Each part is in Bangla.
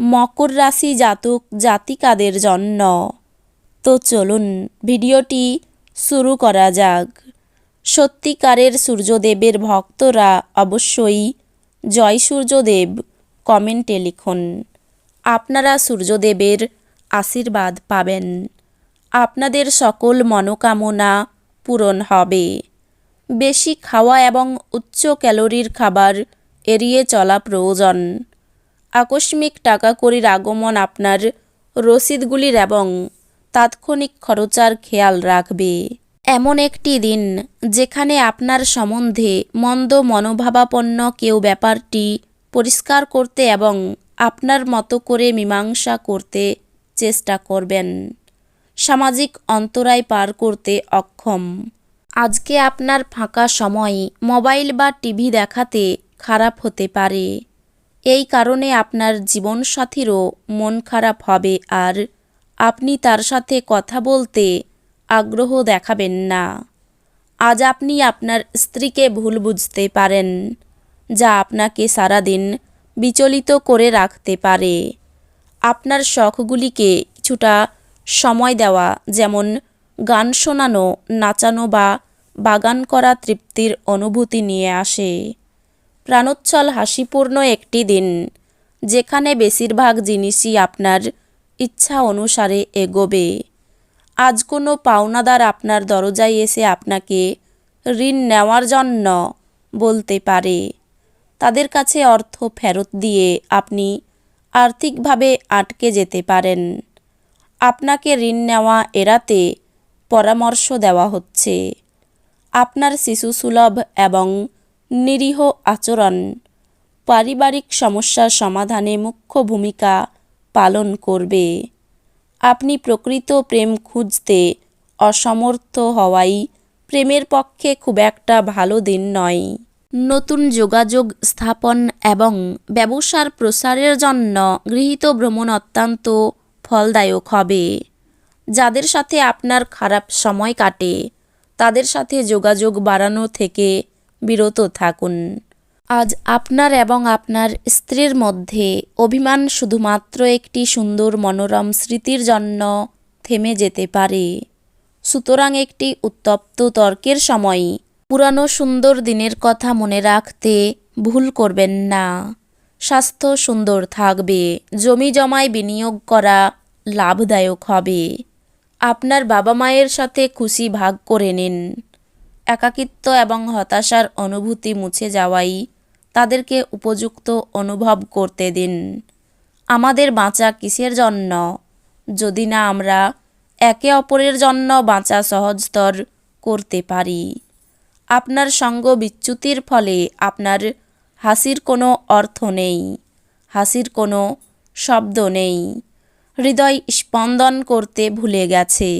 মকর রাশি জাতক জাতিকাদের জন্য। তো চলুন ভিডিওটি শুরু করা যাক। সত্যিকারের সূর্যদেবের ভক্তরা অবশ্যই জয় সূর্যদেব কমেন্টে লিখুন। আপনারা সূর্যদেবের আশীর্বাদ পাবেন। আপনাদের সকল মনোকামনা পূরণ হবে। বেশি খাওয়া এবং উচ্চ ক্যালোরির খাবার এড়িয়ে চলা প্রয়োজন। আকস্মিক টাকা কড়ির আগমন আপনার রসিদগুলির এবং তাৎক্ষণিক খরচার খেয়াল রাখবে। এমন একটি দিন যেখানে আপনার সম্বন্ধে মন্দ মনোভাবাপন্ন কেউ ব্যাপারটি পরিষ্কার করতে এবং আপনার মতো করে মীমাংসা করতে চেষ্টা করবেন। সামাজিক অন্তরায় পার করতে অক্ষম। আজকে আপনার ফাঁকা সময় মোবাইল বা টিভি দেখাতে খারাপ হতে পারে। এই কারণে আপনার জীবনসাথীরও মন খারাপ হবে আর আপনি তার সাথে কথা বলতে আগ্রহ দেখাবেন না। আজ আপনি আপনার স্ত্রীকে ভুল বুঝতে পারেন, যা আপনাকে সারাদিন বিচলিত করে রাখতে পারে। আপনার শখগুলিকে কিছুটা সময় দেওয়া, যেমন গান শোনানো, নাচানো বা বাগান করা তৃপ্তির অনুভূতি নিয়ে আসে। প্রাণোচ্ছল হাসিপূর্ণ একটি দিন, যেখানে বেশিরভাগ জিনিসই আপনার ইচ্ছা অনুসারে এগোবে। আজ কোনো পাওনাদার আপনার দরজায় এসে আপনাকে ঋণ নেওয়ার জন্য বলতে পারে। তাদের কাছে অর্থ ফেরত দিয়ে আপনি আর্থিকভাবে আটকে যেতে পারেন। আপনাকে ঋণ নেওয়া এড়াতে পরামর্শ দেওয়া হচ্ছে। আপনার শিশুসুলভ এবং নিরীহ আচরণ। পারিবারিক সমস্যার সমাধানে মুখ্য ভূমিকা পালন করবে। আপনি প্রকৃত প্রেম খুঁজতে অসমর্থ হওয়াই প্রেমের পক্ষে খুব একটা ভালো দিন নয়। নতুন যোগাযোগ স্থাপন এবং ব্যবসার প্রসারের জন্য গৃহীত ভ্রমণ অত্যন্ত ফলদায়ক হবে। যাদের সাথে আপনার খারাপ সময় কাটে, তাদের সাথে যোগাযোগ বাড়ানো থেকে বিরত থাকুন। আজ আপনার এবং আপনার স্ত্রীর মধ্যে অভিমান শুধুমাত্র একটি সুন্দর মনোরম স্মৃতির জন্য থেমে যেতে পারে। সুতরাং একটি উত্তপ্ত তর্কের সময় পুরানো সুন্দর দিনের কথা মনে রাখতে ভুল করবেন না। স্বাস্থ্য সুন্দর থাকবে, জমি জমায় বিনিয়োগ করা লাভদায়ক হবে। আপনার বাবা মায়ের সাথে খুশি ভাগ করে নিন। একাকিত্ব এবং হতাশার অনুভূতি মুছে যাওয়াই তাদেরকে উপযুক্ত অনুভব করতে দিন। আমাদের বাঁচা কিসের জন্য? যদি না আমরা একে অপরের জন্য বাঁচা সহজতর করতে পারি। আপনার সঙ্গ বিচ্যুতির ফলে আপনার হাসির কোনো অর্থ নেই, হাসির কোনো শব্দ নেই। হৃদয় স্পন্দন করতে ভুলে গেছে।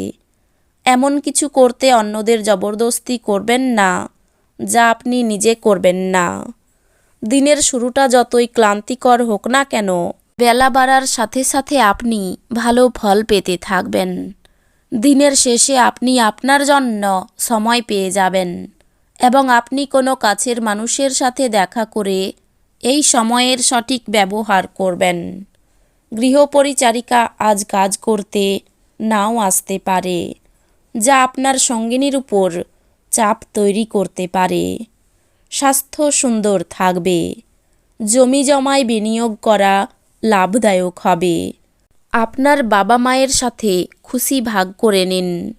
এমন কিছু করতে অন্যদের জবরদস্তি করবেন না, যা আপনি নিজে করবেন না। দিনের শুরুটা যতই ক্লান্তিকর হোক না কেন, বেলা বাড়ার সাথে সাথে আপনি ভালো ফল পেতে থাকবেন। দিনের শেষে আপনি আপনার জন্য সময় পেয়ে যাবেন এবং আপনি কোনো কাছের মানুষের সাথে দেখা করে এই সময়ের সঠিক ব্যবহার করবেন। গৃহপরিচারিকা আজ কাজ করতে নাও আসতে পারে। যা আপনার সঙ্গিনীর উপর চাপ তৈরি করতে পারে। স্বাস্থ্য সুন্দর থাকবে। জমি জমায় বিনিয়োগ করা লাভদায়ক হবে। আপনার বাবা মায়ের সাথে খুশি ভাগ করে নিন।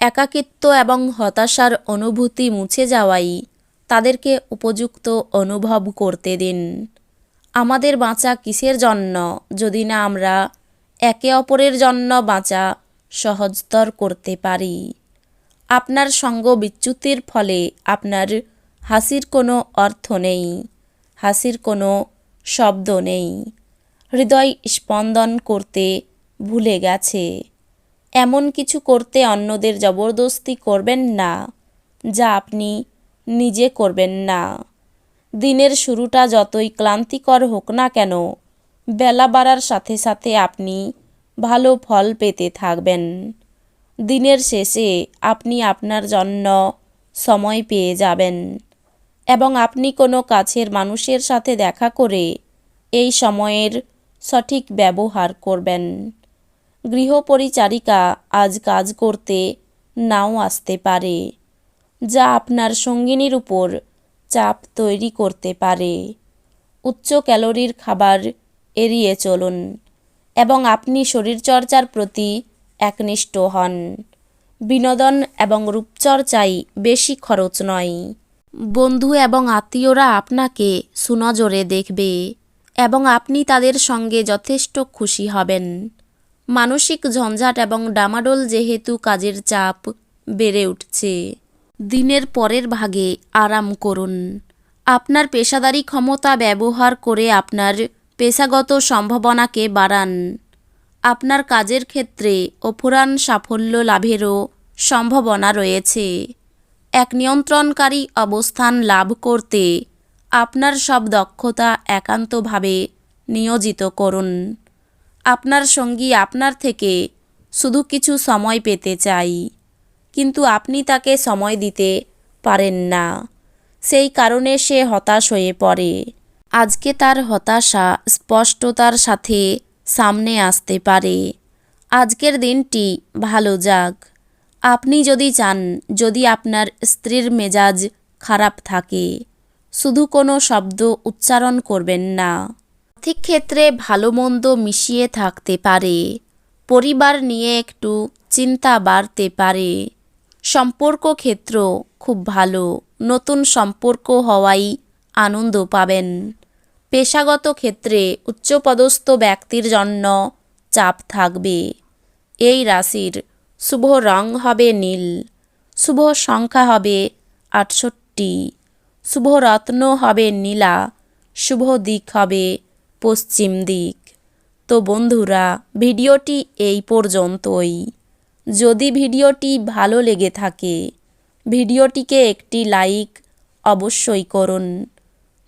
একাকিত্ব এবং হতাশার অনুভূতি মুছে যাওয়াই তাদেরকে উপযুক্ত অনুভব করতে দিন। আমাদের বাঁচা কিসের জন্য যদি না আমরা একে অপরের জন্য বাঁচা সহজতর করতে পারি। আপনার সঙ্গ বিচ্যুতির ফলে আপনার হাসির কোনো অর্থ নেই, হাসির কোনো শব্দ নেই। হৃদয় স্পন্দন করতে ভুলে গেছে। এমন কিছু করতে অন্যদের জবরদস্তি করবেন না, যা আপনি নিজে করবেন না। দিনের শুরুটা যতই ক্লান্তিকর হোক না কেন, বেলা বাড়ার সাথে সাথে আপনি ভালো ফল পেতে থাকবেন। দিনের শেষে আপনি আপনার জন্য সময় পেয়ে যাবেন এবং আপনি কোনো কাছের মানুষের সাথে দেখা করে এই সময়ের সঠিক ব্যবহার করবেন। গৃহপরিচারিকা আজ কাজ করতে নাও আসতে পারে, যা আপনার সঙ্গিনীর উপর চাপ তৈরি করতে পারে। উচ্চ ক্যালোরির খাবার এড়িয়ে চলুন। এবং আপনি শরীরচর্চার প্রতি একনিষ্ঠ হন। বিনোদন এবং রূপচর্চাই বেশি খরচ নয়। বন্ধু এবং আত্মীয়রা আপনাকে সুনজরে দেখবে এবং আপনি তাদের সঙ্গে যথেষ্ট খুশি হবেন। মানসিক ঝঞ্ঝাট এবং ডামাডোল যেহেতু কাজের চাপ বেড়ে উঠছে। দিনের পরের ভাগে আরাম করুন। আপনার পেশাদারি ক্ষমতা ব্যবহার করে আপনার পেশাগত সম্ভাবনাকে বাড়ান। আপনার কাজের ক্ষেত্রে অফুরান সাফল্য লাভেরও সম্ভাবনা রয়েছে। এক নিয়ন্ত্রণকারী অবস্থান লাভ করতে আপনার সব দক্ষতা একান্তভাবে নিয়োজিত করুন। আপনার সঙ্গী আপনার থেকে শুধু কিছু সময় পেতে চাই, কিন্তু আপনি তাকে সময় দিতে পারেন না। সেই কারণে সে হতাশ হয়ে পড়ে। আজকে তার হতাশা স্পষ্টতার সাথে সামনে আসতে পারে। আজকের দিনটি ভালো যাক। আপনি যদি চান, যদি আপনার স্ত্রীর মেজাজ খারাপ থাকে, শুধু কোনো শব্দ উচ্চারণ করবেন না। আর্থিক ক্ষেত্রে ভালো মন্দ মিশিয়ে থাকতে পারে। পরিবার নিয়ে একটু চিন্তা বাড়তে পারে। সম্পর্ক ক্ষেত্র খুব ভালো। নতুন সম্পর্ক হওয়াই আনন্দ পাবেন। পেশাগত ক্ষেত্রে উচ্চপদস্থ ব্যক্তির জন্য চাপ থাকবে। এই রাশির শুভ রং হবে নীল, শুভ সংখ্যা হবে আটষট্টি, শুভ রত্ন হবে নীলা, শুভ দিক হবে পশ্চিম দিক। তো বন্ধুরা, ভিডিওটি এই পর্যন্তই। যদি ভিডিওটি ভালো লেগে থাকে, ভিডিওটিকে একটি লাইক অবশ্যই করুন।